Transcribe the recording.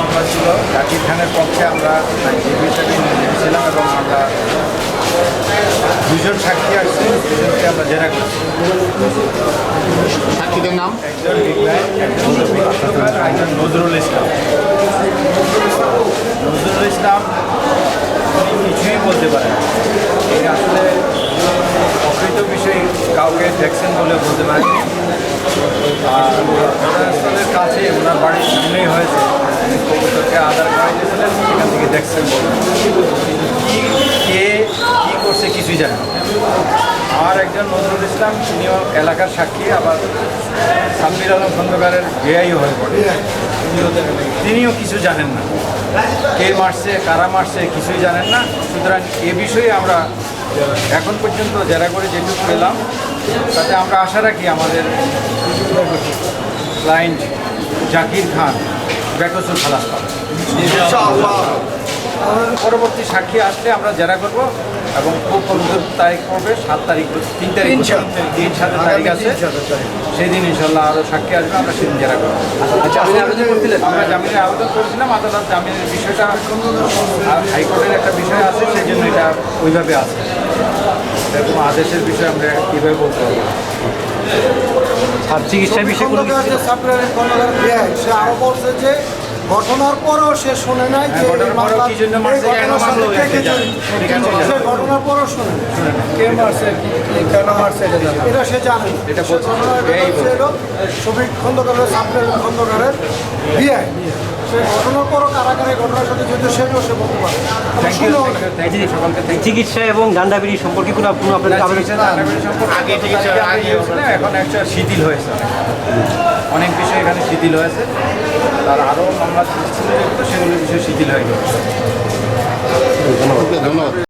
মামলা ছিল জাকির পক্ষে আমরা জীবী এবং আমরা দুজন সাক্ষী আসছে দুজনকে আমরা জেরা করছি। সাক্ষীদের নাম? একজন একজন নজরুল ইসলাম। আসলে অকৃত বিষয় কাউকে দেখছেন বলে বলতে পারেন। আর ঘটনাস্থলের কাছে ওনার বাড়ির সামনেই হয়েছে। কবুতরকে আধার করাইতেছিলেন সেখান থেকে দেখছেন কে, কী করছে কিছুই জানে আর একজন নজরুল ইসলাম, তিনিও এলাকার সাক্ষী, আবার সাব্বির আলম খন্দকারের ভিআইও হয়ে পড়ে। তিনিও কিছু জানেন না। কে মারছে, কারা মারছে, কিছুই জানেন না। সুতরাং এ বিষয়ে আমরা এখন পর্যন্ত জেরা করে যেটুকু পেলাম তাতে আমরা আশা রাখি আমাদের ক্লায়েন্ট জাকির খান বেকসুর খালাস পরবর্তী সাক্ষী আসলে আমরা জেরা করব এবং খুব পবিত্র তারিখ পড়বে সাত তারিখ তিন তারিখ তিন সাত তারিখ আছে। সেদিন ইনশাল্লাহ আরও সাক্ষী আসবে আমরা সেদিন জেরা করব। আচ্ছা আমরা জামিনের আবেদন করেছিলাম আদালত জামিনের বিষয়টা হাইকোর্টের একটা বিষয় আছে সেই জন্য এটা ওইভাবে আছে। এরকম আদেশের বিষয়ে আমরা কীভাবে বলতে পারব? আর চিকিৎসার বিষয়ে কোনো দেয়, সে আরও বলছে যে ঘটনার পরও সে শোনে নাই যে হ্যাঁ, ঘটনার পরেও কেন ঘটনার পরেও শোনে কে মারছে কেন মারছে এটা সে জানে। এটা হলো খন্দকারের খন্দকারের বিয়ে। সে ঘটনার পরও কারাগারে ঘটনার সাথে যেহেতু সেটাও সে বলতে পারে। চিকিৎসা এবং গান্ডাবিড়ি সম্পর্কে কোনো কোনো আপনাদের আগে চিকিৎসা আগে এখন একটা শিথিল হয়েছে। অনেক বিষয় এখানে শিথিল হয়েছে। তার আরও মামলা সেগুলো বিষয়ে শিথিল হয়ে গেছে ধন্যবাদ।